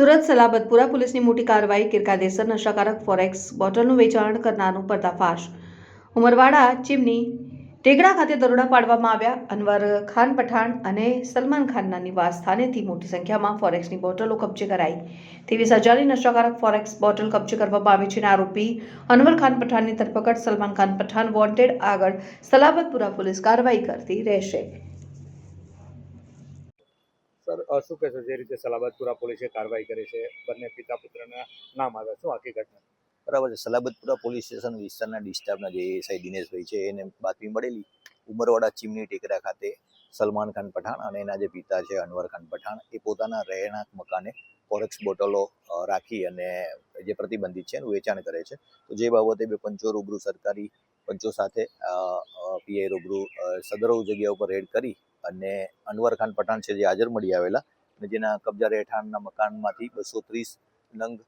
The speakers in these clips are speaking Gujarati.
સુરત સલાબતપુરા પોલીસની મોટી કાર્યવાહી ગેરકાયદેસર નશાકારક ફોરેક્સ બોટલનું વેચાણ કરનારનું પર્દાફાશ. ઉમરવાડા, ચીમની ટેકડા ખાતે દરોડા પાડવામાં આવ્યા. અનવર ખાન પઠાણ અને સલમાન ખાનના નિવાસ સ્થાનેથી મોટી સંખ્યામાં ફોરેક્સની બોટલો કબજે કરાઈ. ત્રેવીસ હજારની નશાકારક ફોરેક્સ બોટલ કબજે કરવામાં આવી છે અને આરોપી અનવર ખાન પઠાણની ધરપકડ સલમાન ખાન પઠાણ વોન્ટેડ આગળ સલાબતપુરા પોલીસ કાર્યવાહી કરતી રહેશે. શું કહેશો જે રીતે સલાબતપુરા પોલીસે કાર્યવાહી કરી છે? બંને પિતા પુત્રના નામ આવ્યા. શું આખી ઘટના બરાબર છે. સલાબતપુરા પોલીસ સ્ટેશન વિસ્તારના ડિસ્ટાફના જે એસઆઈ દિનેશભાઈ છે, એને બાતમી મળેલી. ઉમરવાડા ચીમની ટેકરા ખાતે સલમાન ખાન પઠાણ અને એના જે પિતા છે, અનવર ખાન પઠાણ, એ પોતાના રહેણાંક મકાને ફોરેક્સ બોટલો રાખી અને જે પ્રતિબંધિત છે, એનું વેચાણ કરે છે. તો જે બાબતે બે પંચો રૂબરૂ સરકારી પંચો સાથે પીઆઈ રૂબરૂ સદરવ સદરો જગ્યા ઉપર રેડ કરી અને અનવર ખાન પઠાણ છે જે હાજર મળી આવેલા અને જેના કબજા રહેઠાણના મકાનમાંથી બસો ત્રીસ નંગ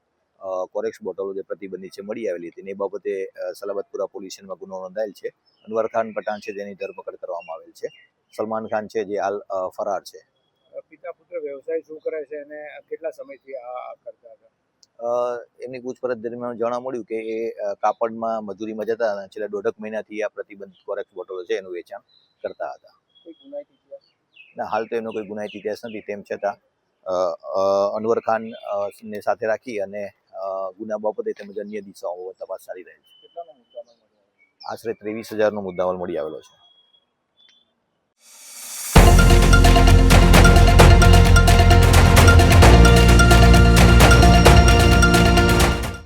કોરેક્સ બોટલો જે પ્રતિબંધિત છે મળી આવેલી હતી એ બાબતે સલાબતપુરા પોલીસ સ્ટેશનમાં ગુનો નોંધાયેલ છે. અનવર ખાન પઠાણ છે જેની ધરપકડ કરવામાં આવેલ છે. સલમાન ખાન છે જે હાલ ફરાર છે. પિતા પુત્ર વ્યવસાય શું કરે છે અને કેટલા સમયથી આ કરતા હતા? એમની પૂછપરછ દરમિયાન જાણવા મળ્યું કે એ કાપડમાં મજૂરીમાં જતા હતા છેલ્લા દોઢક મહિનાથી આ પ્રતિબંધિત કોરેક્સ બોટલો છે એનું વેચાણ કરતા હતા. ના હાલ તો એનો કોઈ ગુનાહિત ઇતિહાસ નથી તેમ છતાં અનવર ખાન ને સાથે રાખી અને ગુના બાબતે તેમજ અન્ય દિશાઓ તપાસ ચાલી રહી છે. આશરે ત્રેવીસ હજારનો મુદ્દામાલ મળી આવેલો છે.